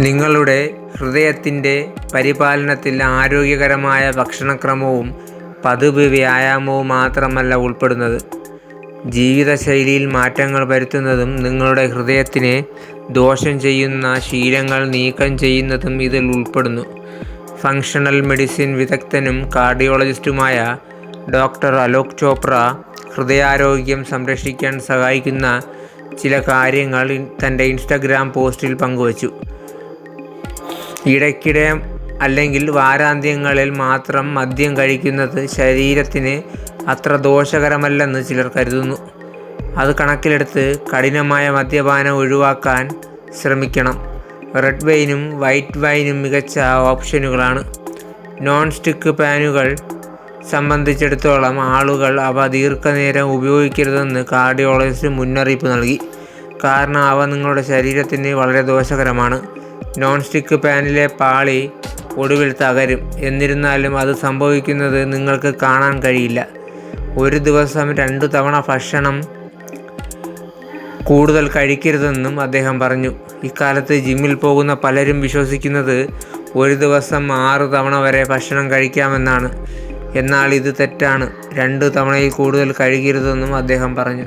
നിങ്ങളുടെ ഹൃദയത്തിന്റെ പരിപാലനത്തിൽ ആരോഗ്യകരമായ ഭക്ഷണക്രമവും പതിവ് വ്യായാമവും മാത്രമല്ല ഉൾപ്പെടുന്നത്. ജീവിതശൈലിയിൽ മാറ്റങ്ങൾ വരുത്തുന്നതും നിങ്ങളുടെ ഹൃദയത്തിന് ദോഷം ചെയ്യുന്ന ശീലങ്ങൾ നീക്കം ചെയ്യുന്നതും ഇതിൽ ഉൾപ്പെടുന്നു. ഫങ്ഷണൽ മെഡിസിൻ വിദഗ്ധനും കാർഡിയോളജിസ്റ്റുമായ ഡോക്ടർ അലോക് ചോപ്ര ഹൃദയാരോഗ്യം സംരക്ഷിക്കാൻ സഹായിക്കുന്ന ചില കാര്യങ്ങൾ തന്റെ ഇൻസ്റ്റഗ്രാം പോസ്റ്റിൽ പങ്കുവച്ചു. ഇടയ്ക്കിടെ അല്ലെങ്കിൽ വാരാന്ത്യങ്ങളിൽ മാത്രം മദ്യം കഴിക്കുന്നത് ശരീരത്തിന് അത്ര ദോഷകരമല്ലെന്ന് ചിലർ കരുതുന്നു. അത് കണക്കിലെടുത്ത് കഠിനമായ മദ്യപാനം ഒഴിവാക്കാൻ ശ്രമിക്കണം. റെഡ് വൈനും വൈറ്റ് വൈനും മികച്ച ഓപ്ഷനുകളാണ്. നോൺ സ്റ്റിക്ക് പാനുകൾ സംബന്ധിച്ചിടത്തോളം ആളുകൾ അവ ദീർഘനേരം ഉപയോഗിക്കരുതെന്ന് കാർഡിയോളജിസ്റ്റ് മുന്നറിയിപ്പ് നൽകി. കാരണം അവ നിങ്ങളുടെ ശരീരത്തിന് വളരെ ദോഷകരമാണ്. നോൺ സ്റ്റിക്ക് പാനിലെ പാളി ഒടുവിൽ തകരും. എന്നിരുന്നാലും അത് സംഭവിക്കുന്നത് നിങ്ങൾക്ക് കാണാൻ കഴിയില്ല. ഒരു ദിവസം രണ്ടു തവണ ഭക്ഷണം കൂടുതൽ കഴിക്കരുതെന്നും അദ്ദേഹം പറഞ്ഞു. ഇക്കാലത്ത് ജിമ്മിൽ പോകുന്ന പലരും വിശ്വസിക്കുന്നത് ഒരു ദിവസം ആറ് തവണ വരെ ഭക്ഷണം കഴിക്കാമെന്നാണ്. എന്നാൽ ഇത് തെറ്റാണ്. രണ്ട് തവണയിൽ കൂടുതൽ കഴിക്കരുതെന്നും അദ്ദേഹം പറഞ്ഞു.